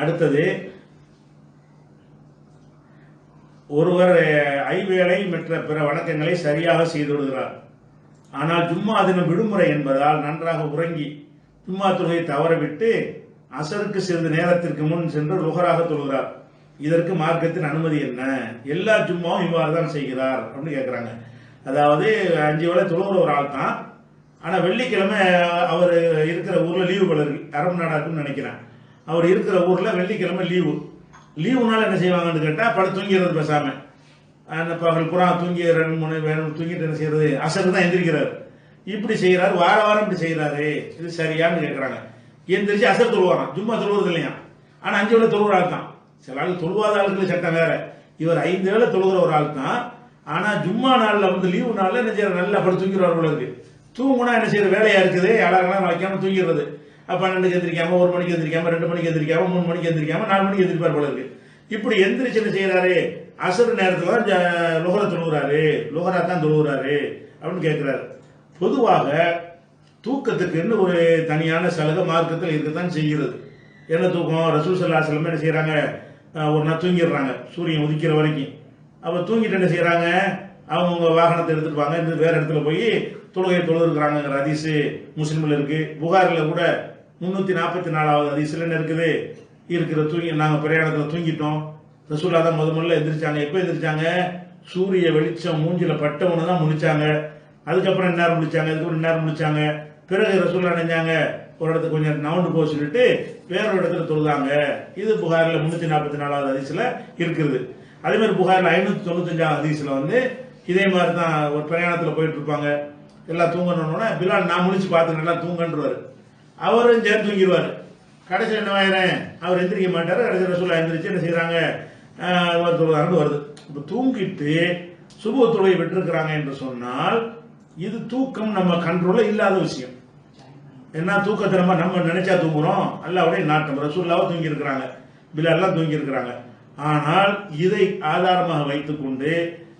அடுத்தது ஒருவர் ஐவேளை மற்ற பிற வணக்கங்களை சரியாக செய்து விடுகிறார். ஆனால் ஜும்மா தினம் விடுமுறை என்பதால் நன்றாக உறங்கி ஜும்மா தொழுகை தவறவிட்டு அசருக்கு சிறிது நேரத்திற்கு முன் சென்று லுகராக தொழுகிறார். இதற்கு மார்க்கத்தின் அனுமதி என்ன? எல்லா ஜும்மாவும் இவ்வாறு தான் செய்கிறார் அப்படின்னு கேட்குறாங்க அதாவது அஞ்சு வேளை தொழுகிற ஒரு ஆள் தான். ஆனால் வெள்ளிக்கிழமை அவர் இருக்கிற ஊரில் லீவு போல இருக்கு. அரபு நாடா இருக்குன்னு நினைக்கிறேன். அவர் இருக்கிற ஊரில் வெள்ளிக்கிழமை லீவு லீவுனால என்ன செய்வாங்கன்னு கேட்டால் படம் தூங்கிறது பேசாம. அந்த பகல் புறா தூங்கி ரெண்டு மூணு வேணும் தூங்கிட்டு என்ன செய்யறது? அசருக்கு தான் எந்திரிக்கிறார். இப்படி செய்கிறாரு வார வாரம் இப்படி செய்கிறாரு இது சரியான்னு கேட்குறாங்க எந்திரிச்சு அசர் தொழுவாராம். சும்மா தொழுவது இல்லையா? ஆனால் அஞ்சு வேளை தொழுகிற ஆள் தான். சில ஆள் தொழுவாத ஆளுக்கு சட்டம் வேற. இவர் ஐந்து வேலை தொழுகிற ஒரு ஆள் தான். ஆனால் ஜும்மா நாளில் வந்து லீவு நாளில் என்ன செய்யற நல்லா படுத்து தூங்கிடுவார் போல இருக்கு. தூங்குனா என்ன செய்யற வேலையா இருக்குது. அலாரம்லாம் வைக்காம தூங்கிடுறது. பன்னெண்டுக்கு எந்திரிக்காம ஒரு மணிக்கு எந்திரிக்காம ரெண்டு மணிக்கு எந்திரிக்காம மூணு மணிக்கு எந்திரிக்காம நாலு மணிக்கு எந்திரிப்பார் போல இருக்கு. இப்படி எந்திரிச்சு என்ன செய்யறாரு அசர் நேரத்துல தான் லுகர தொழுகிறாரு லுகரா தான் தொழுகிறாரு அப்படின்னு கேட்கிறாரு பொதுவாக தூக்கத்துக்குன்னு ஒரு தனியான சலுகை மார்க்கத்தில் இருக்கத்தான் செய்கிறது. என்ன தூக்கம்? ரசூல் சல்லா என்ன செய்கிறாங்க ஒரு நாள் தூங்கிடுறாங்க சூரியன் உதிக்கிற வரைக்கும். அப்போ தூங்கிட்டு என்ன செய்கிறாங்க அவங்க வாகனத்தை எடுத்துட்டு வாங்க இந்த வேறு இடத்துல போய் தொழுகை தொழுதுருக்குறாங்கிற ஹதீஸ் முஸ்லீமில் இருக்குது புகாரில் கூட முந்நூற்றி நாற்பத்தி நாலாவது ஹதீஸ்ல இருக்குது இருக்கிற தூங்கி நாங்கள் பிரயாணத்தில் தூங்கிட்டோம். ரசூலா தான் முத முதல்ல எந்திரிச்சாங்க. எப்போ எந்திரிச்சாங்க? சூரிய வெளிச்சம் மூஞ்சில பட்டவனு தான் முடிச்சாங்க அதுக்கப்புறம் இந்நேரம் முடிச்சாங்க அதுக்கப்புறம் இந்நேரம் முடிச்சாங்க பிறகு ரசூல்லா நினைஞ்சாங்க ஒரு இடத்துக்கு கொஞ்சம் நவுண்டு போக சொல்லிட்டு வேற ஒரு இடத்துல தொழுதாங்க. இது புகாரில் முந்நூற்றி நாற்பத்தி நாலாவது ஹதீஸ்ல இருக்குது. அதேமாதிரி புகாரில் ஐநூற்றி தொண்ணூத்தஞ்சாவது ஹதீஸ்ல வந்து இதே மாதிரி தான் ஒரு பிரயாணத்தில் போயிட்டு இருப்பாங்க. எல்லாம் தூங்கணும்னா பிலால் நான் முடிச்சு பார்த்து நல்லா தூங்கன்றவாரு. அவரும் சேர்ந்து தூங்கிடுவார். கடைசி என்ன ஆயிரம்? அவர் எந்திரிக்க மாட்டார். கடைசி ரசூலா எந்திரிச்சு என்ன செய்கிறாங்க அவர் வருது. இப்போ தூங்கிட்டு சுப தொழுகை விட்டுருக்கிறாங்க என்று சொன்னால் இது தூக்கம் நம்ம கண்ட்ரோலில் இல்லாத விஷயம். என்ன தூக்கத்தை நம்ம நம்ம நினைச்சா தூங்குறோம்? அல்லாவுடைய நாட்டம். ரசூல்லாவை தூங்கியிருக்கிறாங்க. பிலால்லாம் ஆனால் இதை ஆதாரமாக வைத்துக்கொண்டு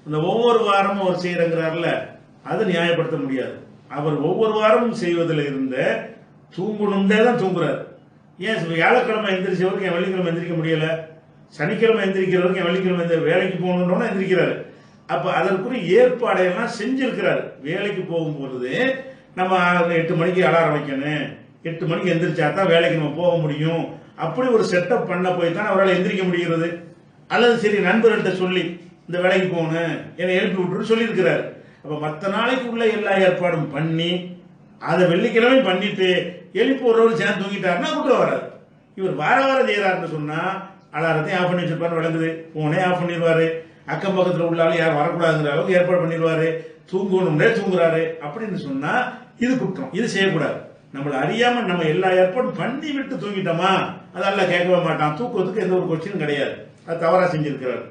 இந்த ஒவ்வொரு வாரமும் அவர் செய்கிறங்கிறார்ல அதை நியாயப்படுத்த முடியாது. அவர் ஒவ்வொரு வாரமும் செய்வதில் இருந்த தூங்கணும்னே தான் தூங்குறாரு. ஏன் வியாழக்கிழமை எந்திரிச்சவருக்கு என் வெள்ளிக்கிழமை எந்திரிக்க முடியல. சனிக்கிழமை எந்திரிக்கிறவருக்கு என் வெள்ளிக்கிழமை எந்த வேலைக்கு போகணும்னு எந்திரிக்கிறாரு. அப்போ அதற்குரிய ஏற்பாடையெல்லாம் செஞ்சிருக்கிறாரு. வேலைக்கு போகும்பொழுது நம்ம எட்டு மணிக்கு அலாரம் வைக்கணும். எட்டு மணிக்கு எந்திரிச்சா தான் வேலைக்கு நம்ம போக முடியும். அப்படி ஒரு செட்டப் பண்ண போய் தான் அவரால் எந்திரிக்க முடிகிறது. அல்லது சரி நண்பர்கள்ட்ட சொல்லி இந்த வேலைக்கு போகணும். என்னை எழுப்பி விட்டுன்னு சொல்லியிருக்கிறாரு. அப்போ மற்ற நாளைக்கு உள்ள எல்லா ஏற்பாடும் பண்ணி அதை வெள்ளிக்கிழமை பண்ணிட்டு எழுப்பி ஒருவர் சேர்ந்து தூங்கிட்டாருன்னா குற்றம் வராது இவர் வார வாரம் செய்கிறாருன்னு சொன்னால் அலாரத்தையும் ஆஃப் பண்ணி வச்சிருப்பாரு விளங்குது. போனே ஆஃப் பண்ணிடுவாரு. அக்கம் பக்கத்தில் உள்ளாலும் யாரும் வரக்கூடாதுங்கிற அளவுக்கு ஏற்பாடு பண்ணிடுவாரு. தூங்கணும்னே தூங்குறாரு அப்படின்னு சொன்னால் இது குற்றம். இது செய்யக்கூடாது. நம்மளை அறியாமல் நம்ம எல்லா ஏற்பாடும் பண்ணி விட்டு தூங்கிட்டோமா அதெல்லாம் கேட்கவே மாட்டான். தூக்கத்துக்கு எந்த ஒரு கொஸ்டினும் கிடையாது. அது தவறாக செஞ்சிருக்கிறார்.